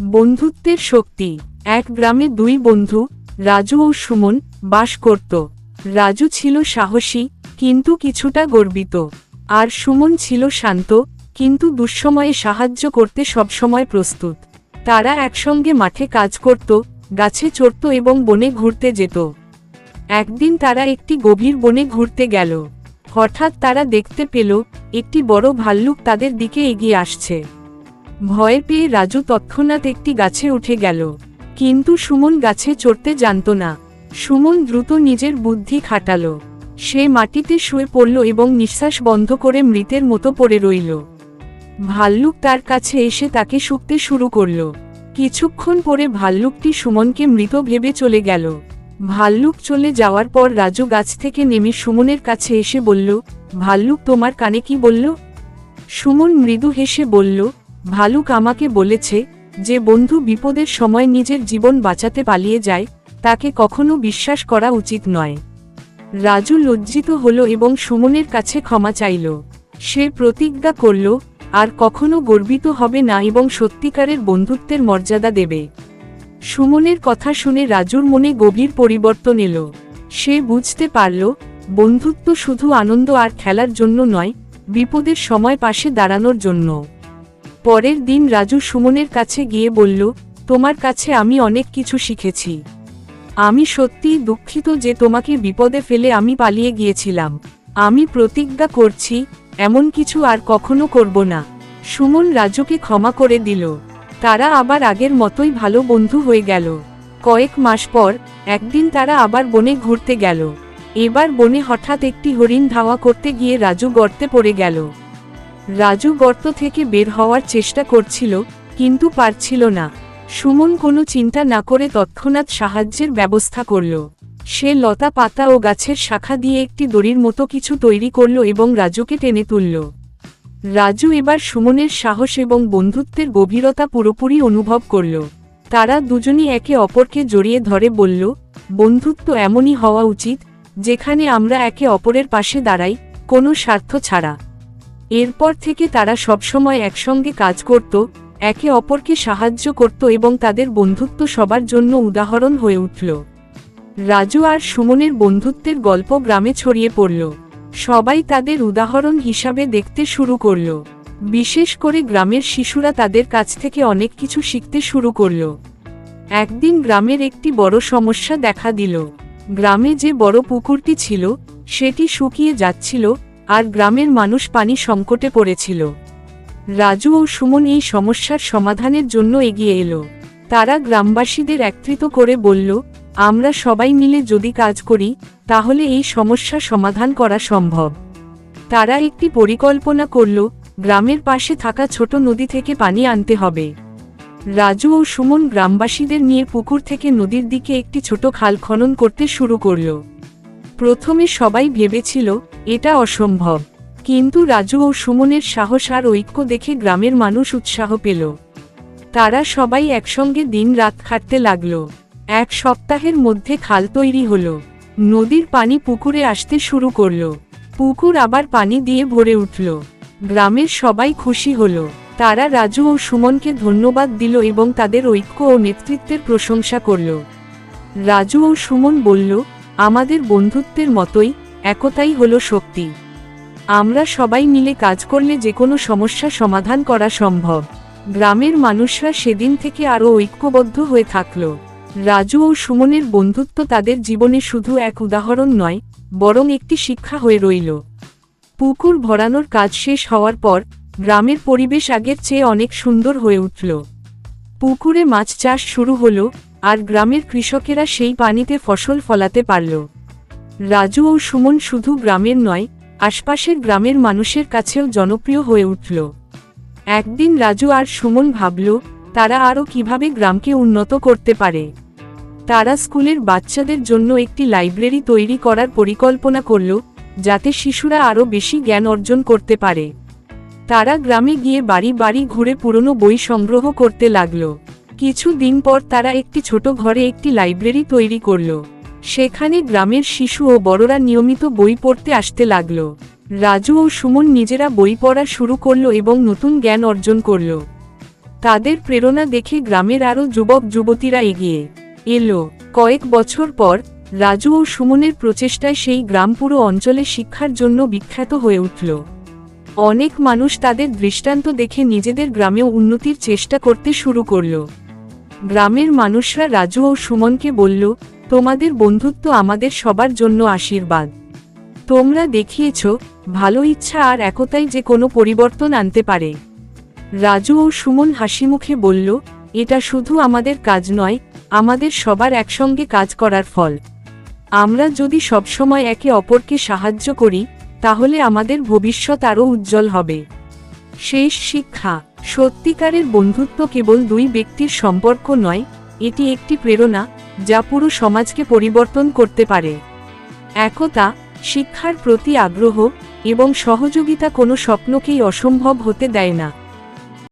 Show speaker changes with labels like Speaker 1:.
Speaker 1: বন্ধুত্বের শক্তি। এক গ্রামে দুই বন্ধু, রাজু ও সুমন, বাস করত। রাজু ছিল সাহসী, কিন্তু কিছুটা গর্বিত। আর সুমন ছিল শান্ত, কিন্তু দুঃসময়ে সাহায্য করতে সবসময় প্রস্তুত। তারা একসঙ্গে মাঠে কাজ করত, গাছে চড়ত এবং বনে ঘুরতে যেত। একদিন তারা একটি গভীর বনে ঘুরতে গেল। হঠাৎ তারা দেখতে পেল, একটি বড় ভাল্লুক তাদের দিকে এগিয়ে আসছে। ভয় পেয়ে রাজু তৎক্ষণাৎ একটি গাছে উঠে গেল। কিন্তু সুমন গাছে চড়তে জানত না। সুমন দ্রুত নিজের বুদ্ধি খাটাল। সে মাটিতে শুয়ে পড়ল এবং নিঃশ্বাস বন্ধ করে মৃতের মতো পড়ে রইল। ভাল্লুক তার কাছে এসে তাকে শুকতে শুরু করল। কিছুক্ষণ পরে ভাল্লুকটি সুমনকে মৃত ভেবে চলে গেল। ভাল্লুক চলে যাওয়ার পর রাজু গাছ থেকে নেমে সুমনের কাছে এসে বলল, ভাল্লুক, তোমার কানে কি বলল? সুমন মৃদু হেসে বলল ভালুক আমাকে বলেছে যে বন্ধু বিপদের সময় নিজের জীবন বাঁচাতে পালিয়ে যায়, তাকে কখনো বিশ্বাস করা উচিত নয়। রাজু লজ্জিত হল এবং সুমনের কাছে ক্ষমা চাইল। সে প্রতিজ্ঞা করল, আর কখনো গর্বিত হবে না এবং সত্যিকারের বন্ধুত্বের মর্যাদা দেবে। সুমনের কথা শুনে রাজুর মনে গভীর পরিবর্তন এলো। সে বুঝতে পারল, বন্ধুত্ব শুধু আনন্দ আর খেলার জন্য নয়, বিপদের সময় পাশে দাঁড়ানোর জন্য। পরের দিন রাজু সুমনের কাছে গিয়ে বলল, তোমার কাছে আমি অনেক কিছু শিখেছি। আমি সত্যিই দুঃখিত যে তোমাকে বিপদে ফেলে আমি পালিয়ে গিয়েছিলাম। আমি প্রতিজ্ঞা করছি, এমন কিছু আর কখনো করব না। সুমন রাজুকে ক্ষমা করে দিল। তারা আবার আগের মতোই ভালো বন্ধু হয়ে গেল। কয়েক মাস পর, একদিন তারা আবার বনে ঘুরতে গেল। এবার বনে হঠাৎ একটি হরিণ ধাওয়া করতে গিয়ে রাজু গর্তে পড়ে গেল। রাজু গর্ত থেকে বের হওয়ার চেষ্টা করছিল, কিন্তু পারছিল না। সুমন কোনো চিন্তা না করে তৎক্ষণাৎ সাহায্যের ব্যবস্থা করল। সে লতা পাতা ও গাছের শাখা দিয়ে একটি দড়ির মতো কিছু তৈরি করল এবং রাজুকে টেনে তুলল। রাজু এবার সুমনের সাহস এবং বন্ধুত্বের গভীরতা পুরোপুরি অনুভব করল। তারা দুজনই একে অপরকে জড়িয়ে ধরে বলল, বন্ধুত্ব এমনই হওয়া উচিত, যেখানে আমরা একে অপরের পাশে দাঁড়াই, কোনো স্বার্থ ছাড়া। এরপর থেকে তারা সবসময় একসঙ্গে কাজ করত, একে অপরকে সাহায্য করত এবং তাদের বন্ধুত্ব সবার জন্য উদাহরণ হয়ে উঠল। রাজু আর সুমনের বন্ধুত্বের গল্প গ্রামে ছড়িয়ে পড়ল। সবাই তাদের উদাহরণ হিসাবে দেখতে শুরু করল। বিশেষ করে গ্রামের শিশুরা তাদের কাছ থেকে অনেক কিছু শিখতে শুরু করল। একদিন গ্রামের একটি বড় সমস্যা দেখা দিল। গ্রামে যে বড় পুকুরটি ছিল, সেটি শুকিয়ে যাচ্ছিল আর গ্রামের মানুষ পানি সংকটে পড়েছিল। রাজু ও সুমন এই সমস্যার সমাধানের জন্য এগিয়ে এলো। তারা গ্রামবাসীদের একত্রিত করে বলল, আমরা সবাই মিলে যদি কাজ করি, তাহলে এই সমস্যা সমাধান করা সম্ভব। তারা একটি পরিকল্পনা করল, গ্রামের পাশে থাকা ছোট নদী থেকে পানি আনতে হবে। রাজু ও সুমন গ্রামবাসীদের নিয়ে পুকুর থেকে নদীর দিকে একটি ছোট খাল খনন করতে শুরু করল। প্রথমে সবাই ভেবেছিল, এটা অসম্ভব। কিন্তু রাজু ও সুমনের সাহস আর ঐক্য দেখে গ্রামের মানুষ উৎসাহ পেল। তারা সবাই একসঙ্গে দিন রাত খাটতে লাগল। এক সপ্তাহের মধ্যে খাল তৈরি হল। নদীর পানি পুকুরে আসতে শুরু করল। পুকুর আবার পানি দিয়ে ভরে উঠল। গ্রামের সবাই খুশি হল। তারা রাজু ও সুমনকে ধন্যবাদ দিল এবং তাদের ঐক্য ও নেতৃত্বের প্রশংসা করল। রাজু ও সুমন বলল আমাদের বন্ধুত্বের মতোই, একতাই হলো শক্তি। আমরা সবাই মিলে কাজ করলে যে কোনো সমস্যা সমাধান করা সম্ভব। গ্রামের মানুষরা সেদিন থেকে আরও ঐক্যবদ্ধ হয়ে থাকল। রাজু ও সুমনের বন্ধুত্ব তাদের জীবনে শুধু এক উদাহরণ নয়, বরং একটি শিক্ষা হয়ে রইল। পুকুর ভরানোর কাজ শেষ হওয়ার পর, গ্রামের পরিবেশ আগের চেয়ে অনেক সুন্দর হয়ে উঠল। পুকুরে মাছ চাষ শুরু হলো আর গ্রামের কৃষকেরা সেই পানিতে ফসল ফলাতে পারল। রাজু ও সুমন শুধু গ্রামের নয়, আশপাশের গ্রামের মানুষের কাছেও জনপ্রিয় হয়ে উঠল। একদিন রাজু আর সুমন ভাবল, তারা আরও কীভাবে গ্রামকে উন্নত করতে পারে। তারা স্কুলের বাচ্চাদের জন্য একটি লাইব্রেরি তৈরি করার পরিকল্পনা করল, যাতে শিশুরা আরও বেশি জ্ঞান অর্জন করতে পারে। তারা গ্রামে গিয়ে বাড়ি বাড়ি ঘুরে পুরনো বই সংগ্রহ করতে লাগল। কিছু দিন পর তারা একটি ছোট ঘরে একটি লাইব্রেরি তৈরি করল। সেখানে গ্রামের শিশু ও বড়রা নিয়মিত বই পড়তে আসতে লাগল। রাজু ও সুমন নিজেরা বই পড়া শুরু করল এবং নতুন জ্ঞান অর্জন করল। তাদের প্রেরণা দেখে গ্রামের আরও যুবক যুবতীরা এগিয়ে এলো। কয়েক বছর পর, রাজু ও সুমনের প্রচেষ্টায় সেই গ্রাম পুরো অঞ্চলে শিক্ষার জন্য বিখ্যাত হয়ে উঠল। অনেক মানুষ তাদের দৃষ্টান্ত দেখে নিজেদের গ্রামেও উন্নতির চেষ্টা করতে শুরু করল। গ্রামের মানুষরা রাজু ও সুমনকে বলল, তোমাদের বন্ধুত্ব আমাদের সবার জন্য আশীর্বাদ। তোমরা দেখিয়েছ, ভালো ইচ্ছা আর একতাই যে কোনো পরিবর্তন আনতে পারে। রাজু ও সুমন হাসিমুখে বলল, এটা শুধু আমাদের কাজ নয়, আমাদের সবার একসঙ্গে কাজ করার ফল। আমরা যদি সবসময় একে অপরকে সাহায্য করি, তাহলে আমাদের ভবিষ্যৎ আরও উজ্জ্বল হবে। শেষ শিক্ষা। সত্যিকারের বন্ধুত্ব কেবল দুই ব্যক্তির সম্পর্ক নয়, এটি একটি প্রেরণা, যা পুরো সমাজকে পরিবর্তন করতে পারে। একতা, শিক্ষার প্রতি আগ্রহ এবং সহযোগিতা কোনো স্বপ্নকেই অসম্ভব হতে দেয় না।